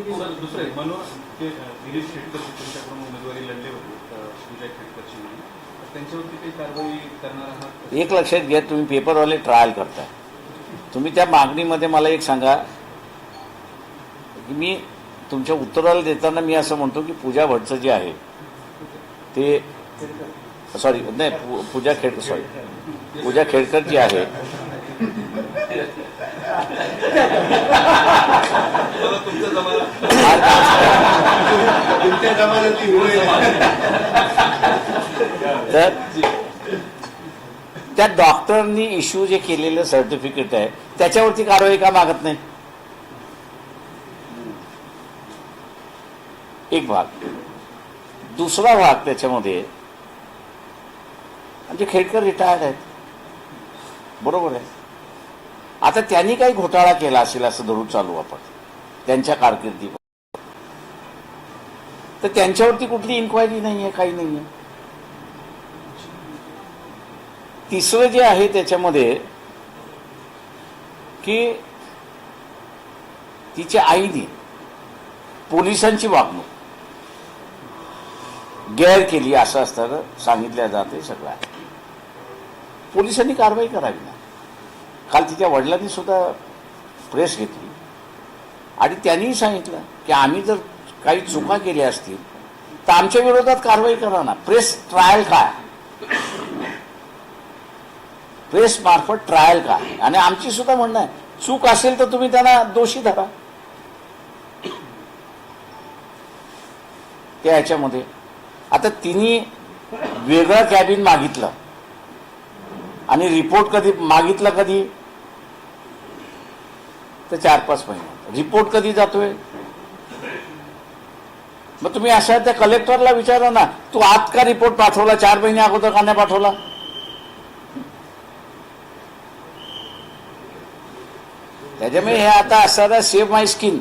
Sir दुसरं आहे, मनोज ते गिरीश शेटकर तुमच्याकडून उमेदवारी लढले होते अ, पूजा म्हणून. त्यांच्यावरती काही कारवाई करणार आहात? एक लक्षात घ्या तुम्ही पेपरवाले ट्रायल करता तुम्ही त्या मागणीमध्ये मला एक सांगा. की मी तुमच्या उत्तराला देताना मी असं म्हणतो की पूजा भटचं जे आहे ते सॉरी नाही पूजा खेडकर सॉरी पूजा खेडकर जी आहे तुमचा जमाना तुमच्या जमान्यातली तर त्या डॉक्टरनी इश्यू जे केलेलं सर्टिफिकेट आहे त्याच्यावरती कारवाई का मागत नाही? एक भाग. दुसरा भाग त्याच्यामध्ये म्हणजे खेडकर रिटायर्ड आहेत. बरोबर आहे. आता त्यांनी काही घोटाळा केला असेल असं धरून चालू आपण. त्यांच्या कारकिर्दी. तर त्यांच्यावरती कुठली इन्क्वायरी नाहीये काही नाहीये. तिसरं जे आहे त्याच्यामध्ये की तिच्या आईने पोलिसांची वागणूक गैर केली असं असताना सांगितल्या जाते सगळं पोलिसांनी कारवाई करावी ना. काल तिच्या वडिलांनी सुद्धा प्रेस घेतली. आणि त्यांनीही सांगितलं की आम्ही जर काही चुका केल्या असतील तर आमच्या विरोधात कारवाई करा ना. प्रेस ट्रायल काय प्रेस मार्फत ट्रायल काय आणि आमची सुद्धा म्हणणं आहे चूक असेल तर तुम्ही त्यांना दोषी धरा. त्या ह्याच्यामध्ये आता तिने वेगळं कॅबिन मागितलं. आणि रिपोर्ट कधी मागितला कधी? तर चार पाच महिने. रिपोर्ट कधी जातोय? मग तुम्ही अशा त्या कलेक्टरला विचारा ना तू आत का रिपोर्ट पाठवला? चार महिने अगोदर का नाही पाठवला? त्याच्यामुळे हे आता असताना सेव्ह माय स्किन